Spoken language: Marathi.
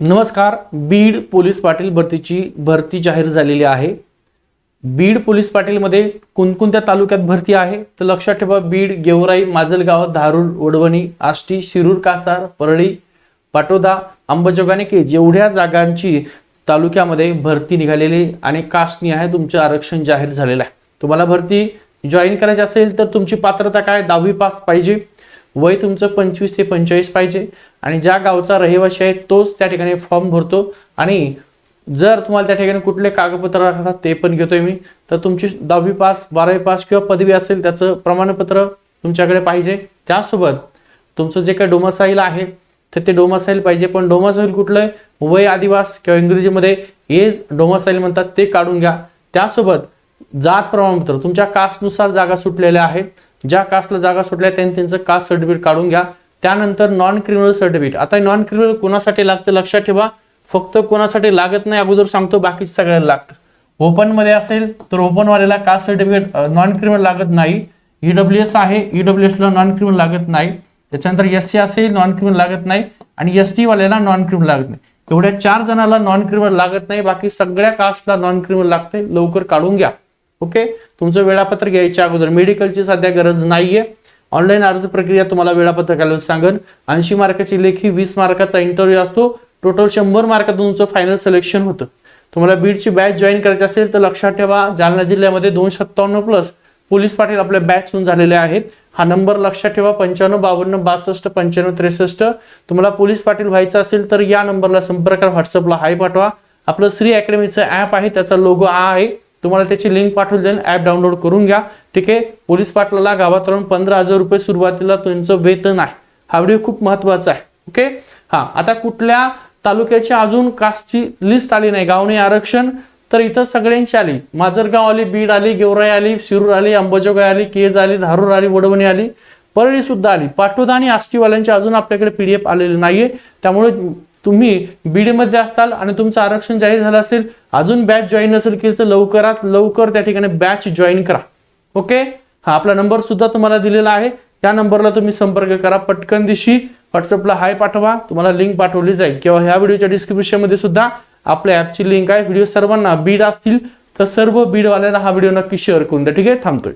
नमस्कार बीड पोलीस पाटील भरतीची भरती जाहीर झालेली आहे. बीड पोलीस पाटीलमध्ये कोणकोणत्या तालुक्यात भरती आहे? तर लक्षात ठेवा बीड गेवराई माजलगाव धारूर वडवणी आष्टी शिरूर कासार परळी पाटोदा अंबजोगाने केज एवढ्या जागांची तालुक्यामध्ये भरती निघालेली आणि कास्टनी आहे तुमचं आरक्षण जाहीर झालेलं आहे. तुम्हाला भरती जॉईन करायची असेल तर तुमची पात्रता काय? दहावी पास पाहिजे. वय तुमचं पंचवीस ते पंचेचाळीस पाहिजे. आणि ज्या गावचा रहिवासी आहे तोच त्या ठिकाणी फॉर्म भरतो. आणि जर तुम्हाला त्या ठिकाणी कुठले कागदपत्र लागतात ते पण घेतोय मी. तर तुमची दहावी पास बारावी पास किंवा पदवी असेल त्याचं प्रमाणपत्र तुमच्याकडे पाहिजे. त्यासोबत तुमचं जे काही डोमासाईल आहे तर ते डोमासाईल पाहिजे. पण डोमासाईल कुठलं आहे? वय आदिवास किंवा इंग्रजीमध्ये एज डोमासाईल म्हणतात ते काढून घ्या. त्यासोबत जात प्रमाणपत्र. तुमच्या कास्टनुसार जागा सुटलेल्या आहेत. ज्या कास्टला जागा सुटल्या त्यांनी त्यांचं कास्ट सर्टिफिकेट काढून घ्या. त्यानंतर नॉन क्रिमिनल सर्टिफिकेट आता नॉन क्रिमिनल कोणासाठी लागतं लक्षात ठेवा. फक्त कोणासाठी लागत नाही अगोदर सांगतो बाकीचं सगळ्यांना लागतं. ओपनमध्ये असेल तर ओपनवाल्याला कास्ट सर्टिफिकेट नॉन क्रिमिनल लागत नाही. ईडब्ल्यू एस आहे E W S non criminal लागत नाही. त्याच्यानंतर एस सी असेल नॉन क्रिमिनल लागत नाही. आणि एस टी वाल्याला नॉन क्रिमिनल लागत नाही. एवढ्या चार जणाला नॉन क्रिमिनल लागत नाही. बाकी सगळ्या कास्टला नॉन क्रिमिनल लागते लवकर काढून घ्या. ओके तुमचं वेळापत्रक घ्यायच्या अगोदर. मेडिकलची सध्या गरज नाहीये. ऑनलाईन अर्ज प्रक्रिया तुम्हाला वेळापत्रक आलं सांगन. ऐंशी मार्काची लेखी वीस मार्काचा इंटरव्ह्यू असतो. टोटल शंभर मार्कातून तुमचं फायनल सिलेक्शन होतं. तुम्हाला बीडची बॅच जॉईन करायची असेल तर लक्षात ठेवा जालना जिल्ह्यामध्ये दोन सत्तावन्न प्लस पोलीस पाटील आपल्या बॅच होऊन झालेले आहेत. हा नंबर लक्षात ठेवा पंच्याण्णव बावन्न बासष्ट पंच्याण्णव त्रेसष्ट. तुम्हाला पोलीस पाटील व्हायचं असेल तर या नंबरला संपर्क व्हॉट्सअपला हाय पाठवा. आपलं श्री अकॅडमीचं ॲप आहे त्याचा लोगो हा आहे. तुम्हाला त्याची लिंक पाठवली जाईल. ॲप डाउनलोड करून घ्या. ठीक आहे? पोलीस पाटलाला गावात राहून पंधरा हजार रुपये सुरुवातीला तुमचं वेतन आहे. हा व्हिडिओ खूप महत्त्वाचा आहे. ओके हा आता कुठल्या तालुक्याची अजून कास्टची लिस्ट आली नाही. गावने आरक्षण तर इथं सगळ्यांची आली. माजरगाव आली बीड आली गेवराई आली शिरूर आली अंबाजोगाई आली केज आली धारूर आली वडवणी आली परळी सुद्धा आली. पाटोदा आणि आष्टीवाल्यांची अजून आपल्याकडे पीडीएफ आलेली नाहीये. त्यामुळे तुम्ही बीडमध्ये असताल आणि तुमचं आरक्षण जाहीर झालं असेल अजून बॅच जॉईन नसेल केली तर लवकरात लवकर त्या ठिकाणी बॅच जॉईन करा. ओके हा आपला नंबर सुद्धा तुम्हाला दिलेला आहे. या नंबरला तुम्ही संपर्क करा. पटकन दिवशी व्हॉट्सअपला हाय पाठवा. तुम्हाला लिंक पाठवली जाईल. किंवा ह्या व्हिडिओच्या डिस्क्रिप्शनमध्ये सुद्धा आपल्या ॲपची लिंक आहे. व्हिडिओ सर्वांना बीड असतील तर सर्व बीडवाल्यांना हा व्हिडिओ नक्की शेअर करून द्या. ठीक आहे? थांबतोय.